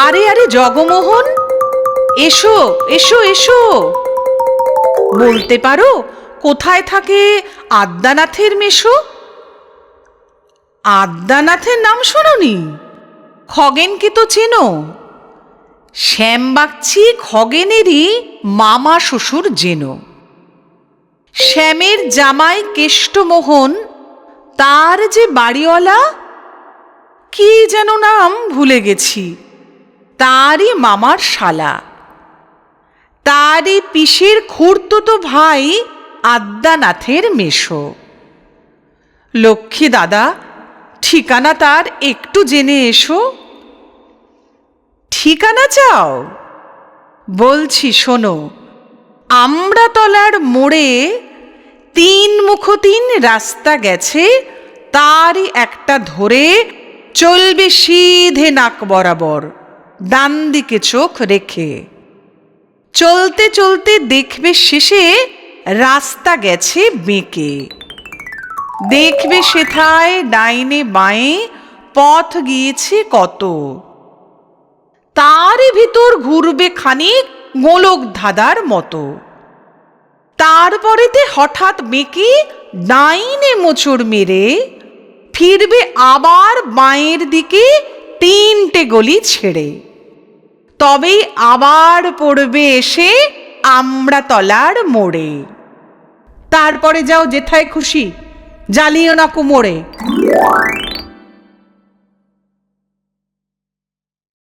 আরে আরে, জগমোহন। এসো এসো এসো। বলতে পারো, কোথায় থাকে আদ্যানাথের মেশো? আদ্যানাথের নাম শোনি খগেনকে তো চেনো? শ্যামবাগচি খগেনেরই মামা শ্বশুর যেন শ্যামের জামাই কেষ্টমোহন, তার যে বাড়িওয়ালা, কি যেন নাম ভুলে গেছি। তারই মামার শালা। তারই পিসের খুড়তুতো ভাই আদ্যানাথের মেশো লক্ষ্মী দাদা, ঠিকানা তার একটু জেনে এসো। ঠিকানা চাও? বলছি শোনো, আমড়াতলার মোড়ে তিন মুখ তিন রাস্তা গেছে, তারই একটা ধরে চলবে সিধে নাক বরাবর। ডান দিকে চোখ রেখে। চলতে চলতে দেখবে শেষে রাস্তা গেছে বেঁকে। দেখবে সেথায় ডাইনে বাঁয়ে পথ গিয়েছে কত। তারই ভিতর ঘুরবে খানিক গোলক ধাঁধার মতো। তারপরেতে হঠাৎ বেঁকে ডাইনে মোচড় মেরে ফিরবে আবার বাঁয়ের দিকে তিনটে গলি ছেড়ে। তবেই আবার পড়বে এসে আমরা তলার মোড়ে। তারপরে যাও যেথায় খুশি জ্বালিও না কুমোড়ে